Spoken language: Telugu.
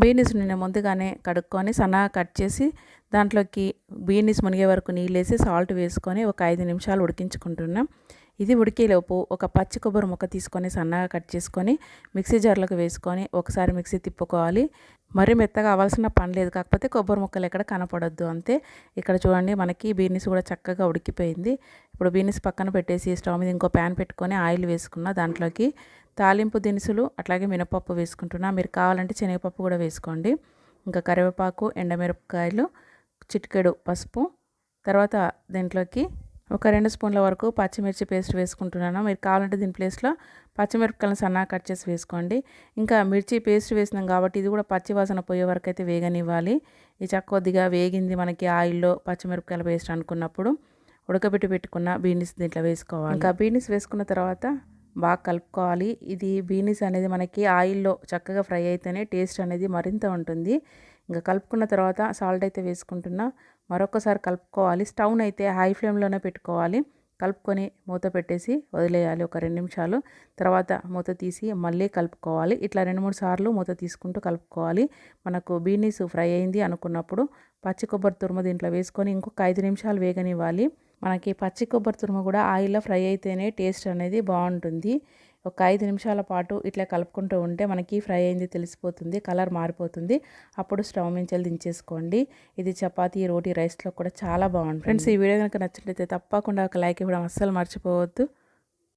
బీనీస్ నేను ముందుగానే కడుక్కొని సన్నగా కట్ చేసి దాంట్లోకి బీనీస్ మునిగే వరకు నీళ్ళేసి సాల్ట్ వేసుకొని ఒక ఐదు నిమిషాలు ఉడికించుకుంటున్నాం. ఇది ఉడికేలోపు ఒక పచ్చి కొబ్బరి ముక్క తీసుకొని సన్నగా కట్ చేసుకొని మిక్సీ జార్లోకి వేసుకొని ఒకసారి మిక్సీ తిప్పుకోవాలి. మరి మెత్తగా అవ్వాల్సిన పని లేదు కాకపోతే కొబ్బరి ముక్కలు ఎక్కడ కనపడద్దు అంతే. ఇక్కడ చూడండి మనకి బీనీస్ కూడా చక్కగా ఉడికిపోయింది. ఇప్పుడు బీనీస్ పక్కన పెట్టేసి స్టవ్ మీద ఇంకో ప్యాన్ పెట్టుకొని ఆయిల్ వేసుకున్న దాంట్లోకి తాలింపు దినుసులు అట్లాగే మినపప్పు వేసుకుంటున్నా. మీరు కావాలంటే శనగపప్పు కూడా వేసుకోండి. ఇంకా కరివేపాకు ఎండమిరపకాయలు చిటికెడు పసుపు. తర్వాత దీంట్లోకి ఒక రెండు స్పూన్ల వరకు పచ్చిమిర్చి పేస్ట్ వేసుకుంటున్నాను. మీరు కావాలంటే దీని ప్లేస్లో పచ్చిమిరపకాయలను సన్నగా కట్ చేసి వేసుకోండి. ఇంకా మిర్చి పేస్ట్ వేసినాం కాబట్టి ఇది కూడా పచ్చి వాసన పోయే వరకు అయితే వేగనివ్వాలి. ఈ చక్క కొద్దిగా వేగింది మనకి ఆయిల్లో పచ్చిమిరపకాయల పేస్ట్ అనుకున్నప్పుడు. ఉడకబెట్టి పెట్టుకున్న బీన్స్ దీంట్లో వేసుకోవాలి. ఇంకా బీన్స్ వేసుకున్న తర్వాత బాగా కలుపుకోవాలి. ఇది బీనీస్ అనేది మనకి ఆయిల్లో చక్కగా ఫ్రై అయితేనే టేస్ట్ అనేది మరింత ఉంటుంది. ఇంకా కలుపుకున్న తర్వాత సాల్ట్ అయితే వేసుకుంటున్నా. మరొకసారి కలుపుకోవాలి. స్టవ్ని అయితే హై ఫ్లేమ్లోనే పెట్టుకోవాలి. కలుపుకొని మూత పెట్టేసి వదిలేయాలి ఒక రెండు నిమిషాలు. తర్వాత మూత తీసి మళ్ళీ కలుపుకోవాలి. ఇట్లా రెండు మూడు సార్లు మూత తీసుకుంటూ కలుపుకోవాలి. మనకు బీనీస్ ఫ్రై అయింది అనుకున్నప్పుడు పచ్చి కొబ్బరి తురుము దీంట్లో వేసుకొని ఇంకొక ఐదు నిమిషాలు వేగనివ్వాలి. మనకి పచ్చి కొబ్బరి తురుము కూడా ఆయిల్లో ఫ్రై అయితేనే టేస్ట్ అనేది బాగుంటుంది. ఒక ఐదు నిమిషాల పాటు ఇట్లా కలుపుకుంటూ ఉంటే మనకి ఫ్రై అయింది తెలిసిపోతుంది కలర్ మారిపోతుంది. అప్పుడు స్టవ్ నుంచి దించేసుకోండి. ఇది చపాతీ రోటీ రైస్లో కూడా చాలా బాగుంటుంది. ఫ్రెండ్స్ ఈ వీడియో కనుక నచ్చినట్లయితే తప్పకుండా ఒక లైక్ ఇవ్వడం అస్సలు మర్చిపోవద్దు.